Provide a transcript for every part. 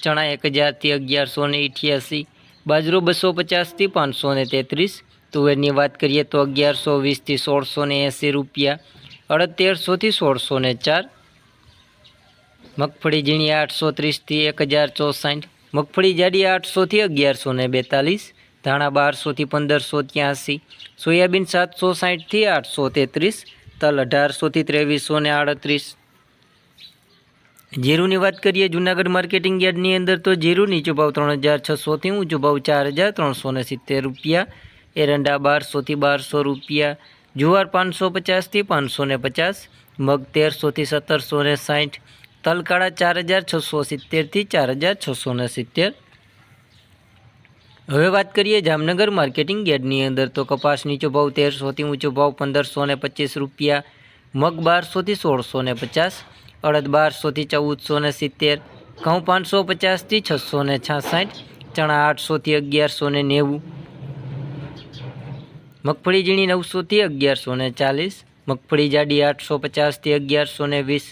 ચણા એક હજારથી અગિયારસો ને અઠ્યાસી બાજરો બસો પચાસથી પાંચસો ને તેત્રીસ, તુવેરની વાત કરીએ તો અગિયારસો વીસથી સોળસો ને એંસી રૂપિયા અડતેરસોથી સોળસો ને ચાર, મગફળી ઝીણી આઠસો ત્રીસથી એક હજાર ચોસાઠ, મગફળી જાડી આઠસોથી અગિયારસો ને બેતાલીસ, ધાણા બારસોથી પંદરસો ત્યાંસી, સોયાબીન સાતસો સાઠથી આઠસો તેત્રીસ, તલ અઢારસોથી ત્રેવીસો ને આડત્રીસ જીરુની વાત કરીએ, જુનાગઢ માર્કેટિંગ યાર્ડની અંદર તો જીરું નીચો ભાવ ત્રણ હજાર છસોથી ઊંચો ભાવ ચાર હજાર ત્રણસો ને સિત્તેર રૂપિયા, એરંડા બારસોથી બારસો રૂપિયા, જુવાર પાંચસો પચાસથી પાંચસો ને પચાસ, મગ તેરસોથી સત્તરસો ને સાઠ, તલકાળા ચાર હજાર છસો સિત્તેરથી ચાર હજાર છસો ને સિત્તેર હવે વાત કરીએ જામનગર માર્કેટિંગ યાર્ડની અંદર તો કપાસ નીચો ભાવ તેરસોથી ઊંચો ભાવ પંદરસો ને પચીસ રૂપિયા, મગ બારસોથી સોળસો ને પચાસ અડદ બારસોથી ચૌદસો ને સિત્તેર ઘઉં પાંચસો પચાસથી છસો ને છાસઠ, ચણા આઠસોથી અગિયારસો ને નેવું મગફળી ઝીણી નવસોથી અગિયારસો ને ચાલીસ મગફળી જાડી આઠસો પચાસથી અગિયારસો ને વીસ,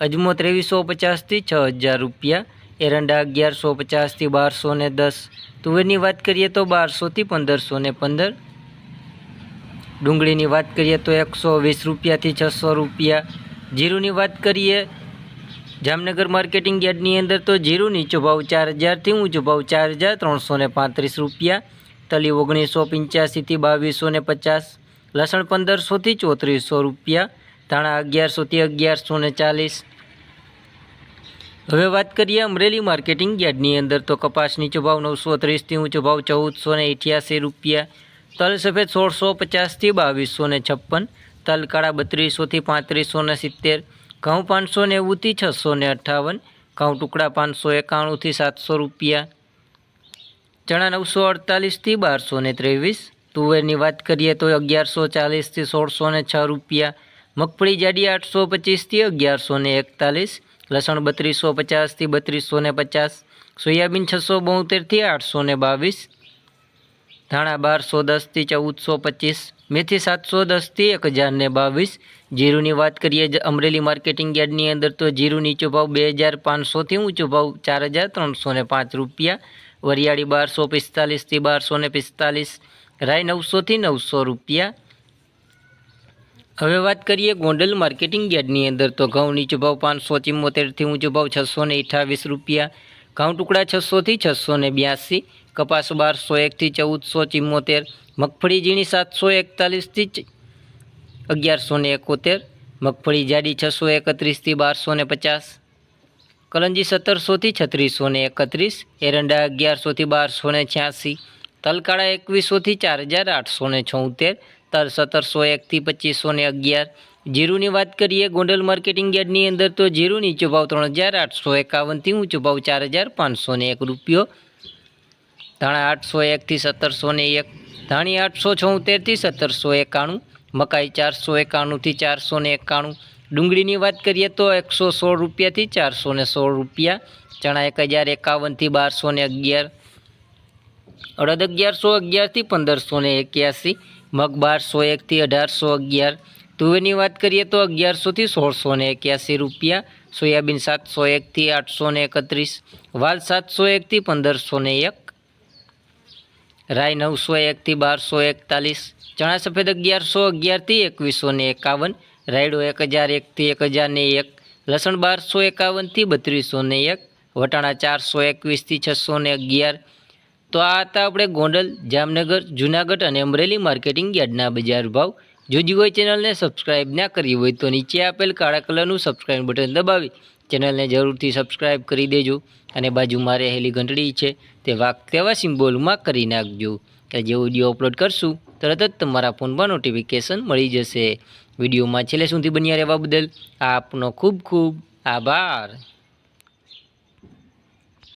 અજમો ત્રેવીસો પચાસથી છ હજાર રૂપિયા, એરંડા અગિયારસો પચાસથી બારસો ને દસ, તુવેરની વાત કરીએ તો બારસોથી પંદરસો ને પંદર, ડુંગળીની વાત કરીએ તો એકસો વીસ રૂપિયાથી છસો રૂપિયા જીરુની વાત કરીએ, જામનગર માર્કેટિંગ યાર્ડની અંદર તો જીરું નીચો ભાવ ચાર હજારથી ઊંચો ભાવ ચાર હજાર ત્રણસો ને પાંત્રીસ રૂપિયા, તલી ઓગણીસો પંચ્યાસીથી બાવીસો ને પચાસ, લસણ પંદરસોથી ચોત્રીસો રૂપિયા, ધાણા અગિયારસોથી અગિયારસો ને ચાલીસ. હવે વાત કરીએ અમરેલી માર્કેટિંગ યાર્ડની અંદર તો કપાસ નીચો ભાવ નવસો ત્રીસથી ઊંચો ભાવ ચૌદસો ને અઠ્યાસી રૂપિયા, તલ સફેદ સોળસો પચાસથી બાવીસો ને છપ્પન તલ કાળા બત્રીસોથી પાંત્રીસો ને સિત્તેર, ઘઉં પાંચસો નેવુંથી છસો ને અઠ્ઠાવન, ઘઉં ટુકડા પાંચસો એકાણુંથી સાતસો રૂપિયા. ચણા નવસો અડતાલીસથી બારસો ને ત્રેવીસ. તુવેરની વાત કરીએ તો અગિયારસો ચાલીસથી સોળસો ને છ રૂપિયા. મગફળી જાડી આઠસો પચીસથી અગિયારસો ને એકતાલીસ. લસણ બત્રીસો પચાસથી બત્રીસો ને પચાસ. સોયાબીન છસો બોતેરથી આઠસો ને બાવીસ. ધાણા બારસો દસથી ચૌદસો પચીસ, મેથી સાતસો દસથી એક હજારને બાવીસ. જીરુની વાત કરીએ અમરેલી માર્કેટિંગ યાર્ડની અંદર તો જીરું નીચો ભાવ બે હજાર પાંચસોથી ઊંચો ભાવ ચાર હજાર ત્રણસો ને પાંચ રૂપિયા. વરિયાળી બારસો પિસ્તાલીસથી બારસો ને પિસ્તાલીસ રાય નવસોથી નવસો રૂપિયા. હવે વાત કરીએ ગોંડલ માર્કેટિંગ યાર્ડની અંદર તો ઘઉં નીચો ભાવ પાંચસો ચિમ્મોતેરથી ઊંચો ભાવ છસો ને રૂપિયા. ઘઉં ટુકડા છસોથી છસો ને બ્યાસી, કપાસ બારસો એકથી ચૌદસો ચિમ્મોતેર, મગફળી ઝીણી સાતસો એકતાલીસથી અગિયારસો ને એકોતેર, મગફળી જાડી છસો એકત્રીસથી બારસો ને પચાસ, કલંજી સત્તરસોથી છત્રીસો ને એકત્રીસ, એરંડા અગિયારસોથી બારસો ને છ્યાસી, તલકાળા એકવીસોથી ચાર હજાર આઠસો ને છોતેર તલ સત્તરસો એકથી પચીસો ને અગિયાર જીરુની વાત કરીએ ગોંડલ માર્કેટિંગ યાર્ડની અંદર તો જીરું નીચો ભાવ ત્રણ હજાર આઠસો એકાવનથી ઊંચો ભાવ ચાર હજાર પાંચસો ને એક રૂપિયો ધાણા આઠસો એકથી સત્તરસો ને એક ધાણી આઠસો છોતેરથી સત્તરસો એકાણું મકાઈ ચારસો એકાણુંથી ચારસો ને એકાણું ડુંગળીની વાત કરીએ તો એકસો સોળ રૂપિયાથી ચારસો ને સોળ રૂપિયા, ચણા એક હજાર એકાવનથી બારસો ને અગિયાર, અડદ અગિયારસો અગિયારથી પંદરસો ને એક્યાસી મગ બારસો એકથી અઢારસો અગિયાર. તુવેરની વાત કરીએ તો અગિયારસોથી સોળસો ને એક્યાસી રૂપિયા, સોયાબીન સાતસો એકથી આઠસો ને એકત્રીસ, વાલ સાતસો એકથી પંદરસો ને એક રાય નવસો એકથી બારસો એકતાલીસ, ચણા સફેદ અગિયારસો અગિયારથી એકવીસો ને એકાવન, રાયડો એક હજાર એકથી એક હજાર ને એક, લસણ બારસો એકાવનથી બત્રીસો ને એક, વટાણા ચારસો એકવીસથી છસો ને અગિયાર તો આ હતા આપણે ગોંડલ, જામનગર, જુનાગઢ અને અમરેલી માર્કેટિંગ યાર્ડના બજાર ભાવ. જો હોય ચેનલને સબસ્ક્રાઇબ ના કરી હોય તો નીચે આપેલ કાળા કલરનું સબસ્ક્રાઇબ બટન દબાવી. ચેનલને જરૂરથી સબસ્ક્રાઇબ કરી દેજો અને બાજુમાં રહેલી ઘંટડી છે તે વાક તેવા સિમ્બોલમાં કરી નાખજો. કે જે વીડિયો અપલોડ કરશું, તરત જ તમારા ફોનમાં નોટિફિકેશન મળી જશે. વિડીયોમાં છેલ્લે સુધી બન્યા રહેવા બદલ આપનો ખૂબ ખૂબ આભાર.